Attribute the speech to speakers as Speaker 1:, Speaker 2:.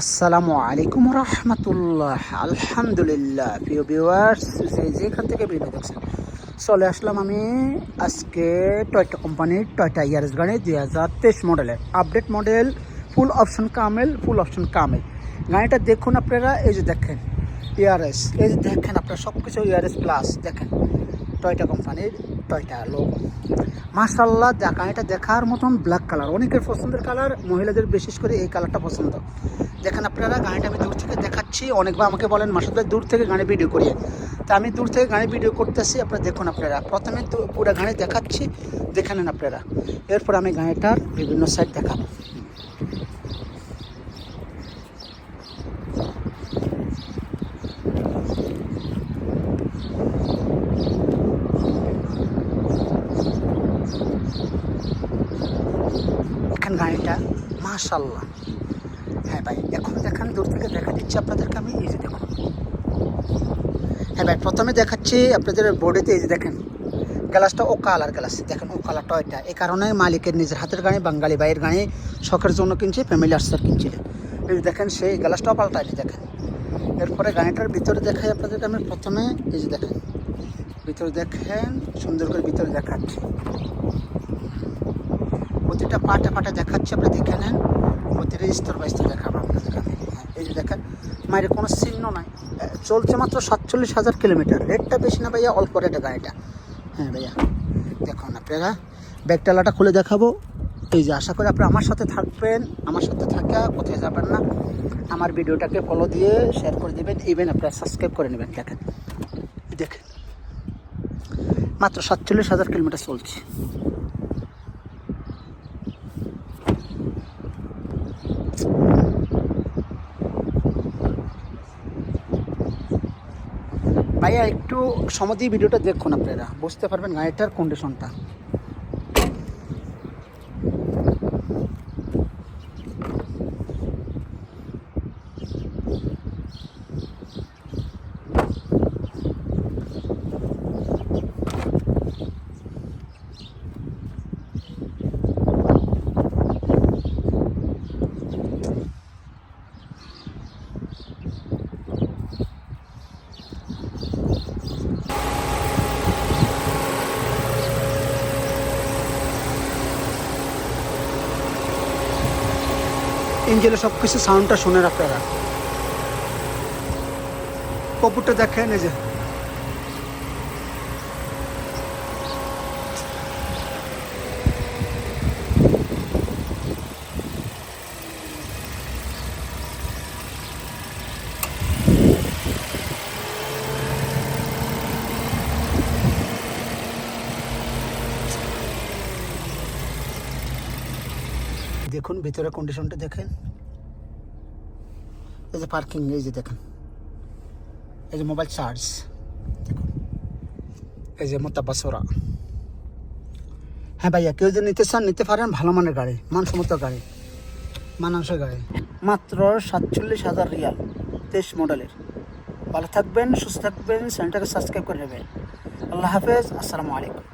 Speaker 1: আসসালামু আলাইকুম রহমতুল্লাহ। আলহামদুলিল্লাহ। প্রিয় ভিউয়ার্স যেখান থেকে ভিডিও দেখছেন, চলে আসলাম আমি আজকে টয়টা কোম্পানির টয়টা ইয়ারস গাড়ি দুই হাজার তেইশ মডেলের আপডেট মডেল ফুল অপশন কামেল ফুল অপশন কামেল গাড়িটা দেখুন আপনারা, এই যে দেখেন ইয়ারএস এই যে দেখেন আপনারা সব কিছু ইয়ারএস প্লাস দেখেন। টয়টা কোম্পানির টয়টা লোক। মাশাল্লাহ দা গাড়িটা দেখার মতন ব্ল্যাক কালার অনেকের পছন্দের কালার মহিলাদের বিশেষ করে এই কালারটা পছন্দ। দেখেন আপনারা, গাড়িটা আমি দূর থেকে দেখাচ্ছি। অনেকবার আমাকে বলেন মাসাদ দূর থেকে গাড়ি ভিডিও করিয়ে তা আমি দূর থেকে গাড়ি ভিডিও করতেছি, আপনারা দেখুন আপনারা। প্রথমে পুরো গাড়ি দেখাচ্ছি, দেখে নেন আপনারা। এরপর আমি গাড়িটার বিভিন্ন সাইড দেখাবো। দেখেন গাড়িটা মাশাল্লাহ হ্যাঁ ভাই, এখন দেখেন, দূর থেকে দেখা দিচ্ছি আপনাদেরকে আমি, এই যে দেখুন। হ্যাঁ ভাই, প্রথমে দেখাচ্ছি আপনাদের বোর্ডেতে এই যে দেখেন গ্লাসটা ও কালার গ্লাস দেখেন, ও কালারটা ওইটা। এই কারণে মালিকের নিজের হাতের গাড়ি, বাঙালি বাইয়ের গাড়ি, শখের জন্য কিনছে ফ্যামিলি আর্সার কিনছিলেন এই দেখেন, সেই গ্লাসটাও পাল্টায়নি দেখেন। এরপরে গাড়িটার ভিতরে দেখাই আপনাদেরকে আমি প্রথমে, এই যে দেখেন, ভিতরে দেখেন, সুন্দর করে ভিতরে দেখাচ্ছি। প্রতিটা পাটা পাটা দেখাচ্ছি, আপনি দেখে নেন। প্রতিটা স্তর বাই স্তর দেখাবো আপনাদের আমি হ্যাঁ এই যে দেখেন, মায়ের কোনো চিহ্ন নাই। চলছে মাত্র সাতচল্লিশ হাজার কিলোমিটার। রেটটা বেশি না ভাইয়া, অল্প রেটে গাড়িটা। হ্যাঁ ভাইয়া, দেখুন আপনারা। ব্যাগটালাটা খুলে দেখাবো। এই যে আশা করি আপনি আমার সাথে থাকবেন। আমার সাথে থাকা, কোথায় যাবেন না। আমার ভিডিওটাকে ফলো দিয়ে শেয়ার করে দেবেন। ইভেন আপনারা সাবস্ক্রাইব করে নেবেন, দেখেন। দেখেন। মাত্র সাতচল্লিশ হাজার কিলোমিটার চলছে। ভাইয়া একটু সমাধি ভিডিওটা দেখুন আপনারা। বুঝতে পারবেন গাড়িটার কন্ডিশনটা ইঞ্জিনের সব কিছু সাউন্ডটা শুনে আপনারা। কপুরটা দেখেন এই যে। দেখুন ভিতরে কন্ডিশনটা দেখেন। এই যে পার্কিং এই যে দেখেন। এই যে মোবাইল চার্জ দেখুন। এই যে মোতাবাসরা হ্যাঁ ভাইয়া, কেউ যদি নিতে চান, নিতে পারেন ভালো মানের গাড়ি, মানসম্মত গাড়ি, মানানসই গাড়ি। মাত্র সাতচল্লিশ হাজার রিয়াল, তেইশ মডেলের। ভালো থাকবেন, সুস্থ থাকবেন, চ্যানেলটাকে সাবস্ক্রাইব করে নেবেন। আল্লাহ হাফেজ, আসসালামু আলাইকুম।